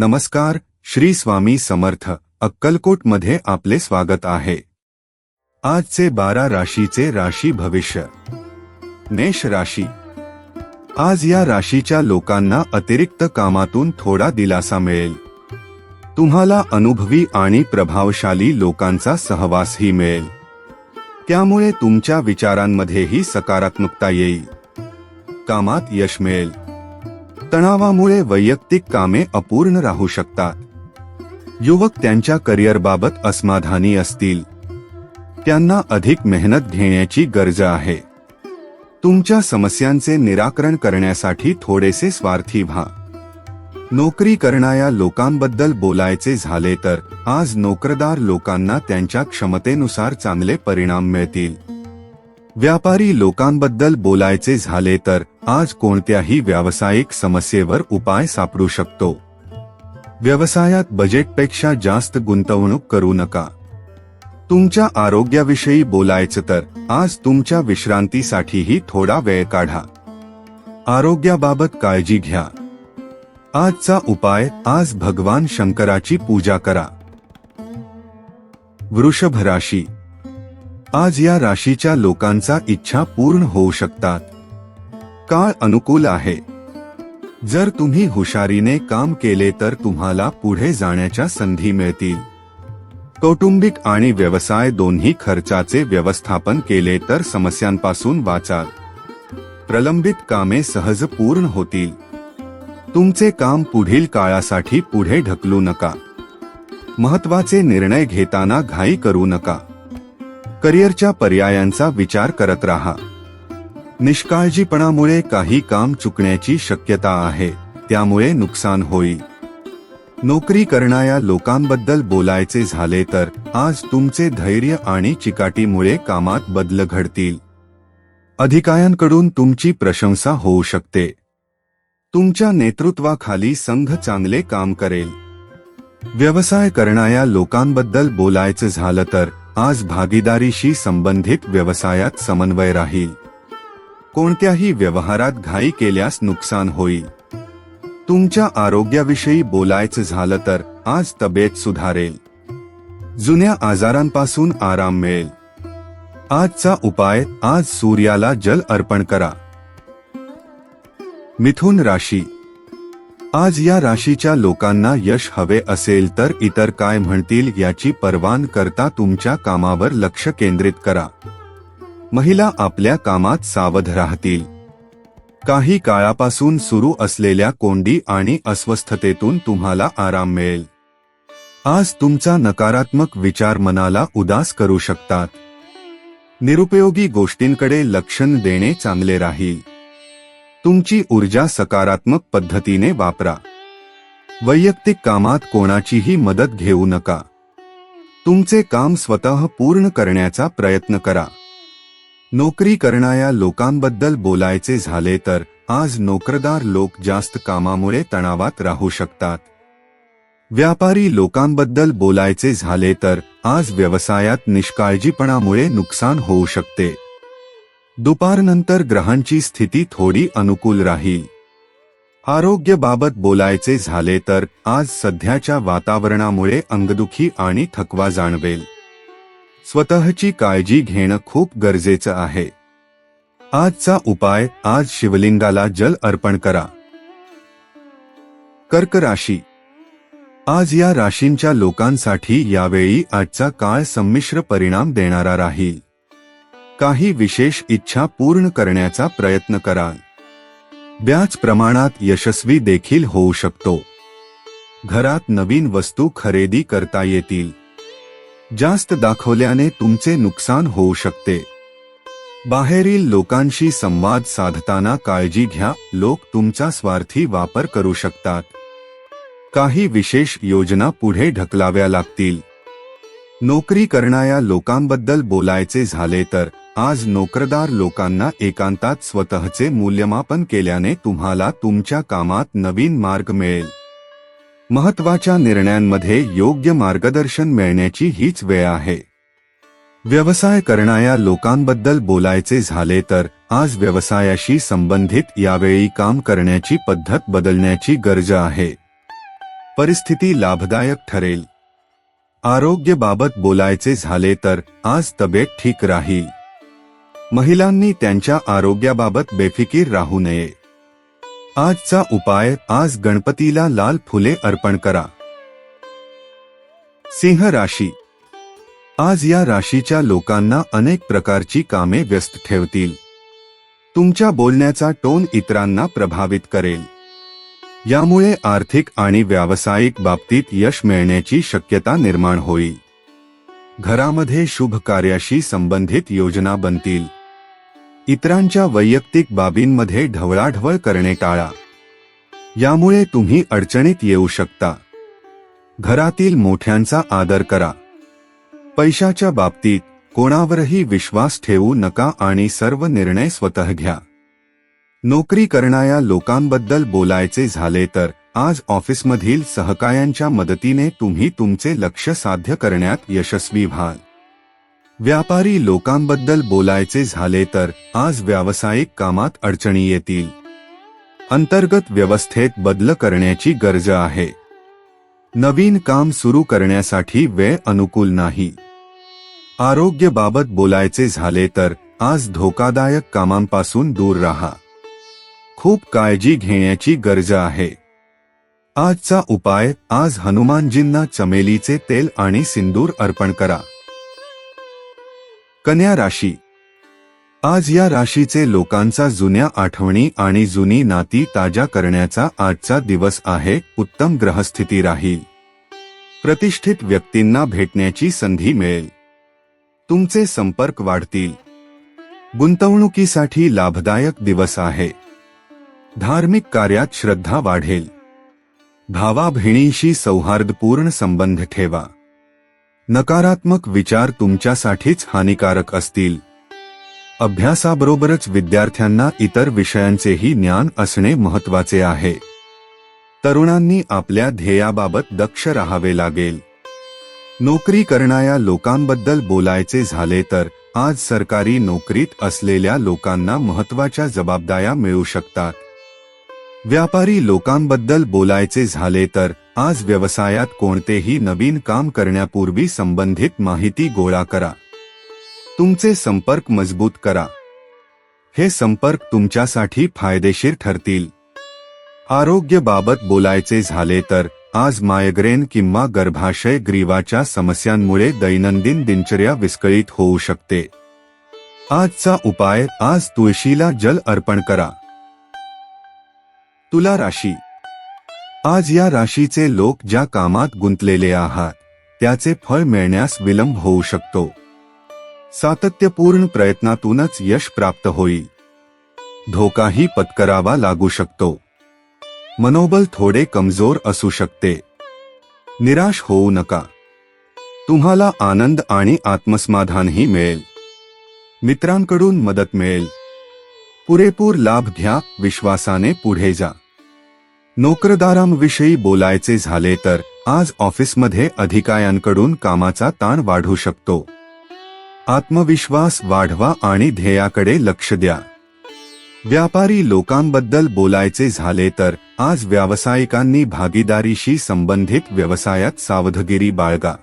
नमस्कार श्री स्वामी समर्थ अक्कलकोटमध्ये आपले स्वागत आहे. आजचे बारा राशीचे राशी भविष्य. मेष राशी. आज या राशीच्या लोकांना अतिरिक्त कामातून थोडा दिलासा मिळेल. तुम्हाला अनुभवी आणि प्रभावशाली लोकांचा सहवासही मिळेल. त्यामुळे तुमच्या विचारांमध्येही सकारात्मकता येईल. कामात यश मिळेल. तणावामुळे वैयक्तिक कामे अपूर्ण राहू शकतात. युवक त्यांच्या करिअरबाबत असमाधानी असतील. त्यांना अधिक मेहनत घेण्याची गरज आहे. तुमच्या समस्यांचे निराकरण करण्यासाठी थोडेसे स्वार्थी व्हा. नोकरी करणाऱ्या लोकांबद्दल बोलायचे झाले तर आज नोकरदार लोकांना त्यांच्या क्षमतेनुसार चांगले परिणाम मिळतील. व्यापारी लोकांबद्दल बोलायचे झाले तर आज कोणत्याही व्यावसायिक समस्येवर उपाय सापडू शकतो. व्यवसायात बजेटपेक्षा जास्त गुंतवणूक करू नका. तुमच्या आरोग्याविषयी बोलायचं तर आज तुमच्या विश्रांतीसाठीही थोडा वेळ काढा. आरोग्याबाबत काळजी घ्या. आजचा उपाय आज भगवान शंकराची पूजा करा. वृषभ राशी. आज या राशीच्या लोकांचा इच्छा पूर्ण होऊ शकतात. काळ अनुकूल आहे? जर तुम्ही हुशारीने काम केले तर तुम्हाला पुढे जाण्याच्या संधी मिळतील. कौटुंबिक आणि व्यवसाय दोन्ही खर्चाचे व्यवस्थापन केले तर समस्यांपासून वाचाल. प्रलंबित कामे सहज पूर्ण होतील. तुमचे काम पुढील काळासाठी पुढे ढकलू नका. महत्त्वाचे निर्णय घेताना घाई करू नका. करिअरच्या पर्यायांचा विचार करत राहा. निष्काळजीपणामुळे काही काम चुकण्याची शक्यता आहे त्यामुळे नुकसान होईल. नोकरी करणाऱ्या लोकांबद्दल बोलायचे झाले तर आज तुमचे धैर्य आणि चिकाटीमुळे कामात बदल घडतील. अधिकाऱ्यांकडून तुमची प्रशंसा होऊ शकते. तुमच्या नेतृत्वाखाली संघ चांगले काम करेल. व्यवसाय करणाऱ्या लोकांबद्दल बोलायचं झालं तर आज भागीदारीशी संबंधित व्यवसायात समन्वय राहील. कोणत्याही व्यवहारात घाई केल्यास नुकसान होईल. तुमच्या आरोग्याविषयी बोलायचं झालं तर आज तब्येत सुधारेल. जुन्या आजारांपासून आराम मिळेल. आजचा उपाय आज सूर्याला जल अर्पण करा. मिथुन राशी. आज या राशीच्या लोकांना यश हवे असेल तर इतर काय म्हणतील याची परवान करता तुमच्या कामावर लक्ष केंद्रित करा. महिला आपल्या कामात सावध राहतील. काही काळापासून सुरू असलेल्या कोंडी आणि अस्वस्थतेतून तुम्हाला आराम मिळेल. आज तुमचा नकारात्मक विचार मनाला उदास करू शकतात. निरुपयोगी गोष्टींकडे लक्षण देणे चांगले राहील. तुमची ऊर्जा सकारात्मक पद्धतीने वापरा. वैयक्तिक कामात कोणाचीही मदत घेऊ नका. तुमचे काम स्वतः पूर्ण करण्याचा प्रयत्न करा. नोकरी करणाऱ्या लोकांबद्दल बोलायचे झाले तर आज नोकरदार लोक जास्त कामामुळे तणावात राहू शकतात. व्यापारी लोकांबद्दल बोलायचे झाले तर आज व्यवसायात निष्काळजीपणामुळे नुकसान होऊ शकते. दुपारनंतर ग्रहांची स्थिती थोडी अनुकूल राहील. आरोग्याबाबत बोलायचे झाले तर आज सध्याच्या वातावरणामुळे अंगदुखी आणि थकवा जाणवेल. स्वतःची काळजी घेणं खूप गरजेचं आहे. आजचा उपाय आज शिवलिंगाला जल अर्पण करा. कर्क राशी. आज या राशींच्या लोकांसाठी यावेळी आजचा काळ संमिश्र परिणाम देणारा राहील. काही विशेष इच्छा पूर्ण करण्याचा प्रयत्न कराल. व्याज प्रमाणात यशस्वी देखील होऊ शकतो. घरात नवीन वस्तू खरेदी करता येतील. जास्त दाखवल्याने तुमचे नुकसान होऊ शकते. बाहेरील लोकांशी संवाद साधताना काळजी घ्या लोक तुमचा स्वार्थी वापर करू शकतात. काही विशेष योजना पुढे ढकलाव्या लागतील. नोकरी करणाऱ्या लोकांबद्दल बोलायचे झाले तर आज नोकरदार लोकांना एकांतात स्वतःचे मूल्यमापन केल्याने तुम्हाला तुमच्या कामात नवीन मार्ग मिळेल. महत्त्वाच्या निर्णयांमध्ये योग्य मार्गदर्शन मिळण्याची हीच वेळ आहे. व्यवसाय करणाऱ्या लोकांबद्दल बोलायचे झाले तर आज व्यवसायाशी संबंधित यावेळी काम करण्याची पद्धत बदलण्याची गरज आहे. परिस्थिती लाभदायक ठरेल. आरोग्यबाबत बोलायचे झाले तर आज तब्येत ठीक राहील. महिलांनी त्यांच्या आरोग्याबाबत बेफिकीर राहू नये. आजचा उपाय आज गणपतीला लाल फुले अर्पण करा. सिंह राशी. आज या राशीच्या लोकांना अनेक प्रकारची कामे व्यस्त ठेवतील. तुमच्या बोलण्याचा टोन इतरांना प्रभावित करेल. यामुळे आर्थिक आणि व्यावसायिक बाबतीत यश मिळण्याची शक्यता निर्माण होईल. घरामध्ये शुभ कार्याशी संबंधित योजना बनतील. इतरांच्या वैयक्तिक बाबींमध्ये ढवळाढवळ करणे टाळा. यामुळे तुम्ही अडचणीत येऊ शकता. घरातील मोठ्यांचा आदर करा. पैशाच्या बाबतीत कोणावरही विश्वास ठेवू नका आणि सर्व निर्णय स्वतः घ्या. नोकरी करणाऱ्या लोकांबद्दल बोलायचे झाले तर आज ऑफिसमधील सहकायांच्या मदतीने तुम्ही तुमचे लक्ष साध्य करण्यात यशस्वी व्हाल. व्यापारी लोकांबद्दल बोलायचे झाले तर आज व्यावसायिक कामात अडचणी येतील. अंतर्गत व्यवस्थेत बदल करण्याची गरज आहे. नवीन काम सुरू करण्यासाठी वेळ अनुकूल नाही. आरोग्यबाबत बोलायचे झाले तर आज धोकादायक कामांपासून दूर राहा. खूप काळजी घेण्याची गरज आहे. आजचा उपाय आज हनुमानजींना चमेलीचे तेल आणि सिंदूर अर्पण करा. कन्या राशी. आज या राशीचे लोकांचा जुन्या आठवणी आणि जुनी नाती ताजा करण्याचा आजचा दिवस आहे उत्तम ग्रहस्थिती राहील. प्रतिष्ठित व्यक्तींना भेटण्याची संधी मिळेल. तुमचे संपर्क वाढतील. गुंतवणुकीसाठी लाभदायक दिवस आहे. धार्मिक कार्यात श्रद्धा वाढेल. भावाभिणीशी सौहार्दपूर्ण संबंध ठेवा. नकारात्मक विचार तुमच्यासाठीच हानिकारक असतील. अभ्यासाबरोबरच विद्यार्थ्यांना इतर विषयांचेही ज्ञान असणे महत्त्वाचे आहे. तरुणांनी आपल्या ध्येयाबाबत दक्ष राहावे लागेल. नोकरी करणाऱ्या लोकांबद्दल बोलायचे झाले तर आज सरकारी नोकरीत असलेल्या लोकांना महत्त्वाच्या जबाबदाऱ्या मिळू शकतात. व्यापारी लोकांबद्दल बोलायचे झाले तर आज व्यवसायात कोणतेही नवीन काम करण्यापूर्वी संबंधित माहिती गोळा करा. तुमचे संपर्क मजबूत करा. हे संपर्क तुमच्यासाठी फायदेशीर ठरतील. आरोग्यबाबत बोलायचे झाले तर आज मायग्रेन किंवा गर्भाशय ग्रीवाच्या समस्यांमुळे दैनंदिन दिनचर्या विस्कळीत होऊ शकते. आजचा उपाय आज तुळशीला जल अर्पण करा. तुला राशी. आज या राशीचे लोक ज्या कामात गुंतलेले आहात त्याचे फळ मिळण्यास विलंब होऊ शकतो. सातत्यपूर्ण प्रयत्नातूनच यश प्राप्त होईल. धोकाही पत्करावा लागू शकतो. मनोबल थोडे कमजोर असू शकते. निराश होऊ नका. तुम्हाला आनंद आणि आत्मसमाधानही मिळेल. मित्रांकडून मदत मिळेल. पुरेपूर लाभ घ्या विश्वासाने पुढे जा. नोकरदारांविषयी बोलायचे झाले तर आज ऑफिसमध्ये अधिकाऱ्यांकडून कामाचा ताण वाढू शकतो. आत्मविश्वास वाढवा आणि ध्येयाकडे लक्ष द्या. व्यापारी लोकांबद्दल बोलायचे झाले तर आज व्यावसायिकांनी भागीदारीशी संबंधित व्यवसायात सावधगिरी बाळगा.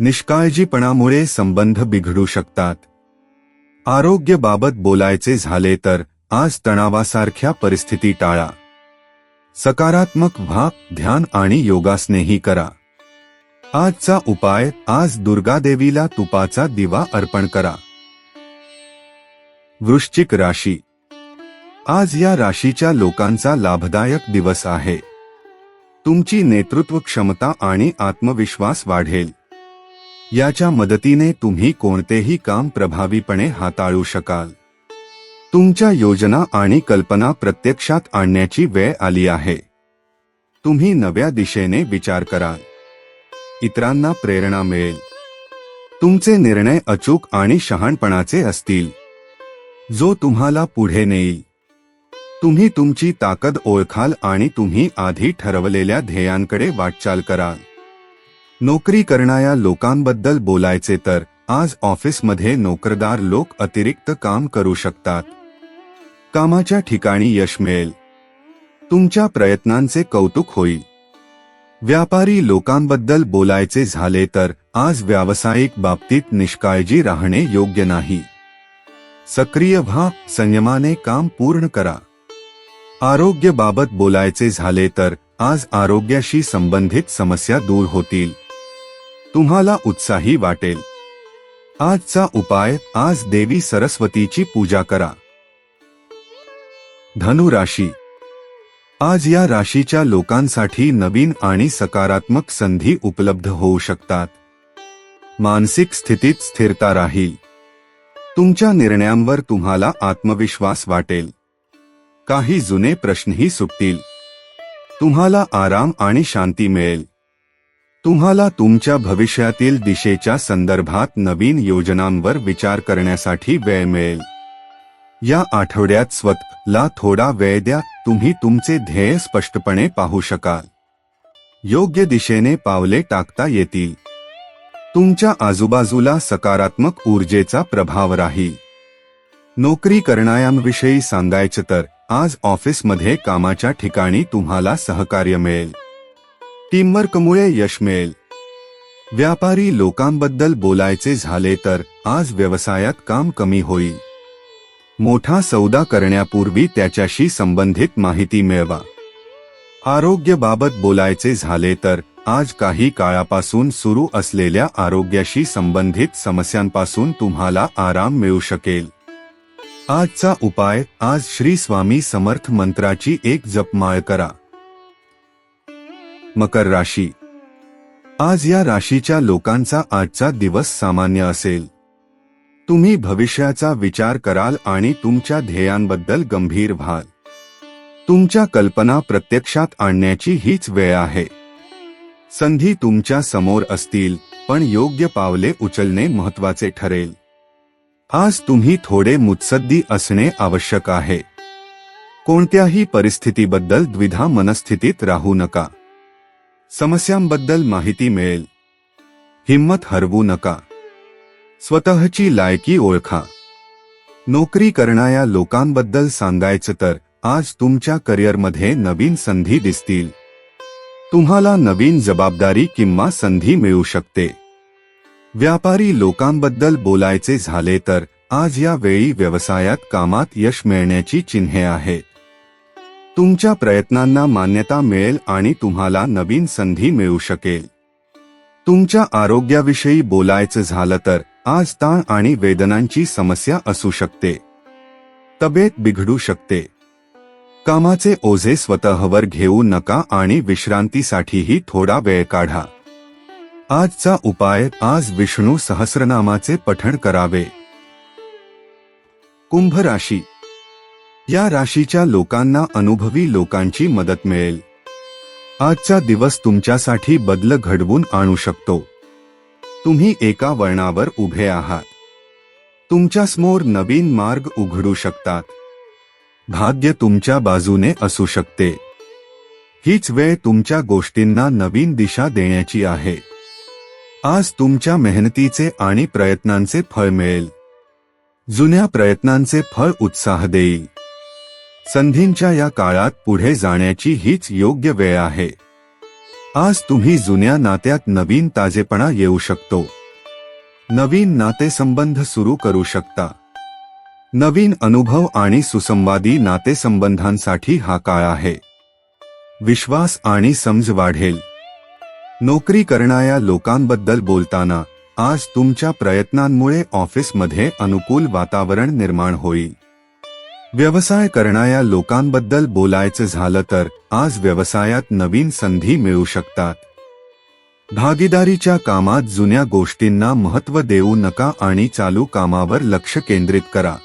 निष्काळजीपणामुळे संबंध बिघडू शकतात. आरोग्याबाबत बोलायचे झाले तर आज तणावासारख्या परिस्थिती टाळा. सकारात्मक व्हा ध्यान आणि योगासनेही करा. आजचा उपाय आज दुर्गादेवीला तुपाचा दिवा अर्पण करा. वृश्चिक राशी. आज या राशीच्या लोकांचा लाभदायक दिवस आहे. तुमची नेतृत्व क्षमता आणि आत्मविश्वास वाढेल. याच्या मदतीने तुम्ही कोणतेही काम प्रभावीपणे हाताळू शकाल. तुमच्या योजना आणि कल्पना प्रत्यक्षात आणण्याची वेळ आली आहे. तुम्ही नव्या दिशेने विचार कराल. इतरांना प्रेरणा मिळेल. तुमचे निर्णय अचूक आणि शहाणपणाचे असतील. जो तुम्हाला पुढे नेईल. तुम्ही तुमची ताकद ओळखाल आणि तुम्ही आधी ठरवलेल्या ध्येयांकडे वाटचाल कराल. नोकरी करणाऱ्या लोकांबद्दल बोलायचे तर आज ऑफिसमध्ये नोकरदार लोक अतिरिक्त काम करू शकतात. कामाच्या ठिकाणी यश मिळेल. तुमच्या प्रयत्नांचे कौतुक होईल. व्यापारी लोकांबद्दल बोलायचे झाले तर आज व्यावसायिक बाबतीत निष्काळजी राहणे योग्य नाही. सक्रिय व्हा संयमाने काम पूर्ण करा. आरोग्यबाबत बोलायचे झाले तर आज आरोग्याशी संबंधित समस्या दूर होतील. तुम्हाला उत्साही वाटेल. आजचा उपाय आज देवी सरस्वतीची पूजा करा. धनु राशी. आज या राशीच्या लोकांसाठी नवीन आणि सकारात्मक संधी उपलब्ध होऊ शकतात. मानसिक स्थितीत स्थिरता राहील. तुमच्या निर्णयांवर तुम्हाला आत्मविश्वास वाटेल. काही जुने प्रश्नही सुटतील. तुम्हाला आराम आणि शांती मिळेल. तुम्हाला तुमच्या भविष्यातील दिशेच्या संदर्भात नवीन योजनांवर विचार करण्यासाठी वेळ मिळेल. या आठवड्यात स्वतःला थोडा वेळ द्या तुम्ही तुमचे ध्येय स्पष्टपणे पाहू शकाल. योग्य दिशेने पावले टाकता येतील. तुमच्या आजूबाजूला सकारात्मक ऊर्जेचा प्रभाव राहील. नोकरी करणाऱ्यांविषयी सांगायचं तर आज ऑफिसमध्ये कामाच्या ठिकाणी तुम्हाला सहकार्य मिळेल. टीमवर्कमुळे यश मिळेल. व्यापारी लोकांबद्दल बोलायचे झाले तर आज व्यवसायात काम कमी होईल. मोठा सौदा करण्यापूर्वी त्याच्याशी संबंधित माहिती मिळवा. आरोग्याबाबत बोलायचे झाले तर आज काही काळापासून सुरू असलेल्या आरोग्याशी संबंधित समस्यांपासून तुम्हाला आराम मिळू शकेल. आजचा उपाय आज श्री स्वामी समर्थ मंत्राची एक जपमाळ करा. मकर राशी. आज या राशीच्या लोकांचा आजचा दिवस सामान्य असेल. तुम्ही भविष्याचा विचार कराल आणि तुमच्या ध्येयांबद्दल गंभीर व्हाल. तुमच्या कल्पना प्रत्यक्षात आणण्याची हीच वेळ आहे. संधी तुमच्यासमोर असतील पण योग्य पावले उचलणे महत्त्वाचे ठरेल. आज तुम्ही थोडे मुत्सद्दी असणे आवश्यक आहे. कोणत्याही परिस्थितीबद्दल द्विधा मनस्थितीत राहू नका. समस्यांबद्दल माहिती मिळेल. हिंमत हरवू नका. स्वतःची लायकी ओळखा. नोकरी करणाऱ्या लोकांबद्दल सांगायचं तर आज तुमच्या करिअरमध्ये नवीन संधी दिसतील. तुम्हाला नवीन जबाबदारी किंवा संधी मिळू शकते. व्यापारी लोकांबद्दल बोलायचे झाले तर आज या वेळी व्यवसायात कामात यश मिळण्याची चिन्हे आहेत. तुमच्या प्रयत्नांना मान्यता मिळेल आणि तुम्हाला नवीन संधी मिळू शकेल. तुमच्या आरोग्याविषयी बोलायचं झालं तर आज ताण आणि वेदनांची समस्या असू शकते. तब्येत बिघडू शकते. कामाचे ओझे स्वतःवर घेऊ नका आणि विश्रांतीसाठीही थोडा वेळ काढा. आजचा उपाय आज विष्णू सहस्रनामाचे पठण करावे. कुंभ राशी. या राशीच्या लोकांना अनुभवी लोकांची मदत मिळेल. आजचा दिवस तुमच्यासाठी बदल घडवून आणू शकतो. तुम्ही एका वळणावर उभे आहात. तुमच्यासमोर नवीन मार्ग उघडू शकतात. भाग्य तुमच्या बाजूने असू शकते. हीच वेळ तुमच्या गोष्टींना नवीन दिशा देण्याची आहे. आज तुमच्या मेहनतीचे आणि प्रयत्नांचे फळ मिळेल. जुन्या प्रयत्नांचे फळ उत्साह देईल. संधींच्या या काळात पुढे जाण्याची हीच योग्य वेळ आहे. आज तुम्ही जुन्या नात्यात नवीन ताजेपणा येऊ शकतो. नवीन नातेसंबंध सुरू करू शकता. नवीन अनुभव आणि सुसंवादी नातेसंबंधांसाठी हा काळ आहे. विश्वास आणि समज वाढेल. नोकरी करणाऱ्या लोकांबद्दल बोलताना आज तुमच्या प्रयत्नांमुळे ऑफिसमध्ये अनुकूल वातावरण निर्माण होईल. व्यवसाय करणाऱ्या लोकांबद्दल बोलायचं झालं तर आज व्यवसायात नवीन संधी मिळू शकतात. भागीदारीच्या कामात जुन्या गोष्टींना महत्त्व देऊ नका आणि चालू कामावर लक्ष केंद्रित करा.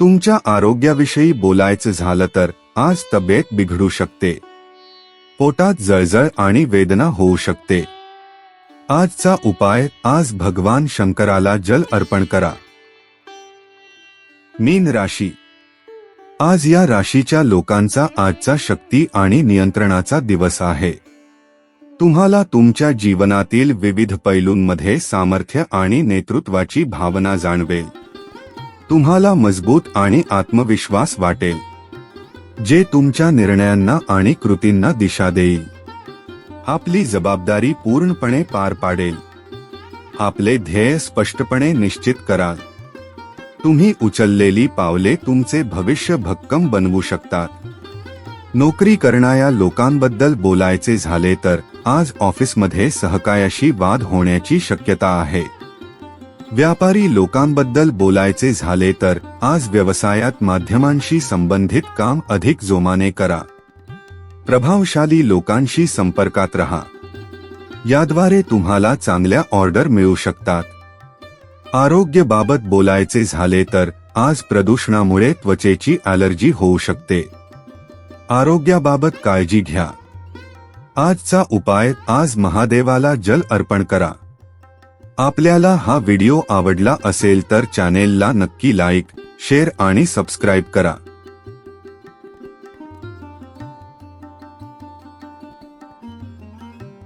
तुमच्या आरोग्याविषयी बोलायचं झालं तर आज तब्येत बिघडू शकते. पोटात जळजळ आणि वेदना होऊ शकते. आजचा उपाय आज भगवान शंकराला जल अर्पण करा. मीन राशी आज या राशीच्या लोकांचा आजचा शक्ती आणि नियंत्रणाचा दिवस आहे. तुम्हाला तुमच्या जीवनातील विविध पैलूंमध्ये सामर्थ्य आणि नेतृत्वाची भावना जाणवेल. तुम्हाला मजबूत आणि आत्मविश्वास वाटेल. जे तुमच्या निर्णयांना आणि कृतींना दिशा देईल. आपली जबाबदारी पूर्णपणे पार पाडेल. आपले ध्येय स्पष्टपणे निश्चित कराल. तुम्ही उचललेली पावले तुमचे भविष्य भक्कम बनवू शकतात. नोकरी करणाऱ्या लोकांबद्दल बोलायचे झाले तर आज ऑफिसमध्ये सहकायाशी वाद होण्याची शक्यता आहे. व्यापारी लोकांबद्दल बोलायचे झाले तर आज व्यवसायात माध्यमांशी संबंधित काम अधिक जोमाने करा. प्रभावशाली लोकांशी संपर्कात रहा. याद्वारे तुम्हाला चांगल्या ऑर्डर मिळू शकतात. आरोग्याबाबत बोलायचे झाले तर आज प्रदूषणामुळे त्वचेची ॲलर्जी होऊ शकते. आरोग्याबाबत काळजी घ्या. आजचा उपाय आज महादेवाला जल अर्पण करा. आपल्याला हा व्हिडिओ आवडला असेल तर चॅनेलला नक्की लाईक शेअर आणि सबस्क्राईब करा.